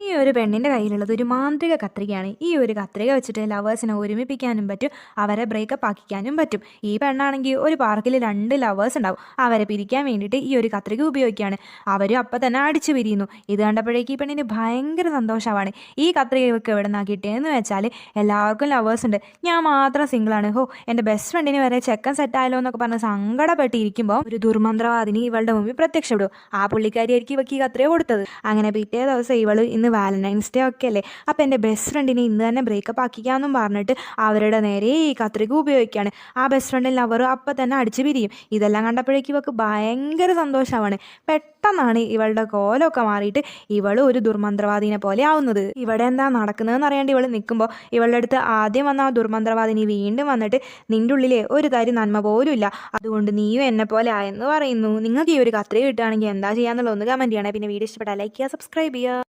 ഈ ഒരു പെണ്ണിന്റെ കയ്യിലുള്ളത് ഒരു മാന്ത്രിക കത്രികയാണ്. ഈ ഒരു കത്രിക വെച്ചിട്ട് ലവേഴ്സിനെ ഒരുമിപ്പിക്കാനും പറ്റും അവരെ ബ്രേക്കപ്പ് ആക്കിക്കാനും പറ്റും. ഈ പെണ്ണാണെങ്കിൽ ഒരു പാർക്കിൽ രണ്ട് ലവേഴ്സ് ഉണ്ടാവും. അവരെ പിരിക്കാൻ വേണ്ടിയിട്ട് ഈ ഒരു കത്രിക ഉപയോഗിക്കുകയാണ്. അവരും അപ്പം തന്നെ അടിച്ചു പിരിയുന്നു. ഇത് കണ്ടപ്പോഴേക്ക് ഈ പെണ്ണിന് ഭയങ്കര സന്തോഷമാണ്. ഈ കത്രിക ഇവർക്ക് എവിടെ നിന്നാണ് കിട്ടിയതെന്ന് വെച്ചാൽ എല്ലാവർക്കും ലവേഴ്സ് ഉണ്ട്. ഞാൻ മാത്രം സിംഗിളാണ് ഹോ എന്റെ ബെസ്റ്റ് ഫ്രണ്ടിന് വരെ ചെക്കൻ സെറ്റായാലോ എന്നൊക്കെ പറഞ്ഞ് സങ്കടപ്പെട്ടിരിക്കുമ്പോൾ ഒരു ദുർമന്ത്രവാദിനി ഇവളുടെ മുമ്പിൽ പ്രത്യക്ഷപ്പെടും. ആ പുള്ളിക്കാരിയായിരിക്കും ഇവക്ക് ഈ കത്രിക കൊടുത്തത്. അങ്ങനെ പിറ്റേ ദിവസം ഇവൾ ഇന്ന് വാലന്റൈൻസ് ഡേ ഒക്കെ അല്ലേ? അപ്പം എന്റെ ബെസ്റ്റ് ഫ്രണ്ടിനെ ഇന്ന് തന്നെ ബ്രേക്കപ്പ് ആക്കിക്കാമെന്നും പറഞ്ഞിട്ട് അവരുടെ നേരെ ഈ കത്രിക ഉപയോഗിക്കുകയാണ് ആ ബെസ്റ്റ് ഫ്രണ്ടിൽ ലവർ അപ്പം തന്നെ അടിച്ചു പിരിയും. ഇതെല്ലാം കണ്ടപ്പോഴേക്കും ഇവക്ക് ഭയങ്കര സന്തോഷമാണ്. പെട്ടെന്നാണ് ഇവളുടെ കോലമൊക്കെ മാറിയിട്ട് ഇവൾ ഒരു ദുർമന്ത്രവാദിനെ പോലെ ആവുന്നത്. ഇവിടെ എന്താ നടക്കുന്നതെന്ന് അറിയാണ്ട് ഇവൾ നിൽക്കുമ്പോൾ ഇവളുടെ അടുത്ത് ആദ്യം വന്ന ആ ദുർമന്ത്രവാദിനി വീണ്ടും വന്നിട്ട് നിന്റെ ഉള്ളിലെ ഒരു തരി നന്മ പോലും ഇല്ല. അതുകൊണ്ട് നീയും എന്നെ പോലെ ആയെന്ന് പറയുന്നു. നിങ്ങൾക്ക് ഈ ഒരു കത്രിക കിട്ടുകയാണെങ്കിൽ എന്താ ചെയ്യാന്നുള്ളത് ഒന്ന് കമന്റ് ചെയ്യണേ. പിന്നെ വീഡിയോ ഇഷ്ടപ്പെട്ടാൽ ലൈക്ക് ചെയ്യുക സബ്സ്ക്രൈബ് ചെയ്യുക.